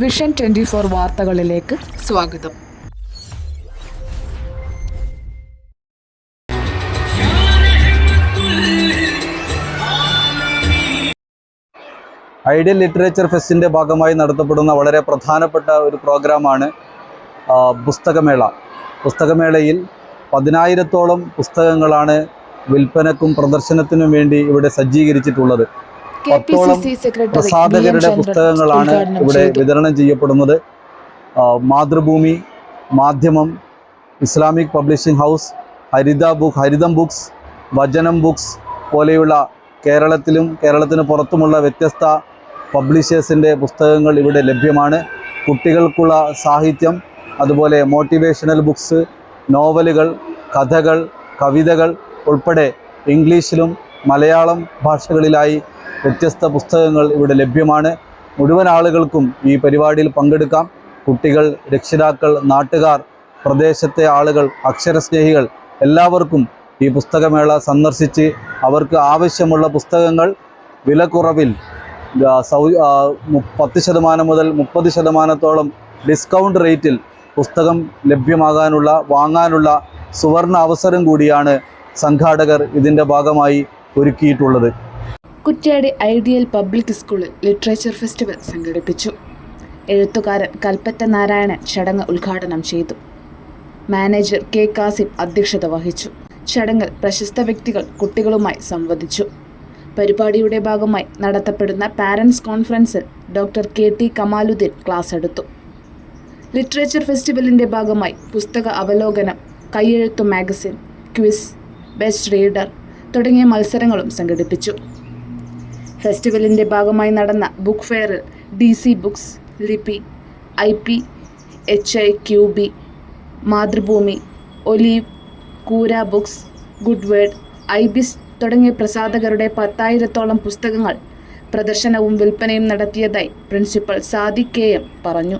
Vision twenty four വാർത്തകളിലേക്ക് സ്വാഗതം. Ideal literature ഫെസ്റ്റിന്റെ ഭാഗമായി നടത്തപ്പെടുന്ന വളരെ പ്രധാനപ്പെട്ട ഒരു പ്രോഗ്രാമാണ് പുസ്തകമേള. പുസ്തകമേളയിൽ പതിനായിരത്തോളം പുസ്തകങ്ങളാണ് വിൽപ്പനക്കും പ്രദർശനത്തിനും വേണ്ടി ഇവിടെ സജ്ജീകരിച്ചിട്ടുള്ളത്. പത്തോളം. പ്രസാധകരുടെ പുസ്തകങ്ങളാണ് ഇവിടെ വിതരണം ചെയ്യപ്പെടുന്നത് Mathrubhumi Madhyamam Islamic publishing house Haritha book Haritham books Vachanam books പോലെയുള്ള കേരളത്തിലും കേരളത്തിന് പുറത്തുമുള്ള വ്യത്യസ്ത പബ്ലിഷേഴ്സിന്റെ പുസ്തകങ്ങൾ ഇവിടെ ലഭ്യമാണ് കുട്ടികൾക്കുള്ള സാഹിത്യം അതുപോലെ മോട്ടിവേഷണൽ ബുക്സ് നോവലുകൾ കഥകൾ കവിതകൾ ഉൾപ്പെടെ ഇംഗ്ലീഷിലും മലയാളം ഭാഷകളിലായി വ്യത്യസ്ത പുസ്തകങ്ങൾ ഇവിടെ ലഭ്യമാണ്. മുഴുവൻ ആളുകൾക്കും ഈ പരിപാടിയിൽ പങ്കെടുക്കാം. കുട്ടികൾ രക്ഷിതാക്കൾ നാട്ടുകാർ പ്രദേശത്തെ ആളുകൾ അക്ഷരസ്നേഹികൾ എല്ലാവർക്കും ഈ പുസ്തകമേള സന്ദർശിച്ച് അവർക്ക് ആവശ്യമുള്ള പുസ്തകങ്ങൾ വിലക്കുറവിൽ കുറവിൽ സൗ പത്ത് ശതമാനം മുതൽ മുപ്പത് ശതമാനത്തോളം ഡിസ്കൗണ്ട് റേറ്റിൽ പുസ്തകം ലഭ്യമാകാനുള്ള വാങ്ങാനുള്ള സുവർണ അവസരം കൂടിയാണ് സംഘാടകർ ഇതിന്റെ ഭാഗമായി ഒരുക്കിയിട്ടുള്ളത്. കുറ്റ്യാടി ഐഡിയൽ പബ്ലിക് സ്കൂളിൽ ലിറ്ററേച്ചർ ഫെസ്റ്റിവൽ സംഘടിപ്പിച്ചു. എഴുത്തുകാരൻ കൽപ്പറ്റ നാരായണൻ ചടങ്ങ് ഉദ്ഘാടനം ചെയ്തു. മാനേജർ കെ കാസിം അധ്യക്ഷത വഹിച്ചു. ചടങ്ങിൽ പ്രശസ്ത വ്യക്തികൾ കുട്ടികളുമായി സംവദിച്ചു. പരിപാടിയുടെ ഭാഗമായി നടത്തപ്പെടുന്ന പാരൻസ് കോൺഫറൻസിൽ doctor K T Kamaluddin class എടുത്തു. ലിറ്ററേച്ചർ ഫെസ്റ്റിവലിന്റെ ഭാഗമായി പുസ്തക അവലോകനം കയ്യെഴുത്തു മാഗസിൻ ക്വിസ് ബെസ്റ്റ് റീഡർ തുടങ്ങിയ മത്സരങ്ങളും സംഘടിപ്പിച്ചു. ഫെസ്റ്റിവലിന്റെ ഭാഗമായി നടന്ന book ഫെയറിൽ D C books Lipi I P H I Q B Mathrubhumi Olive കൂര books good word Ibis തുടങ്ങിയ പ്രസാധകരുടെ പത്തായിരത്തോളം പുസ്തകങ്ങൾ പ്രദർശനവും വിൽപ്പനയും നടത്തിയതായി പ്രിൻസിപ്പൽ സാദി കെ എം പറഞ്ഞു.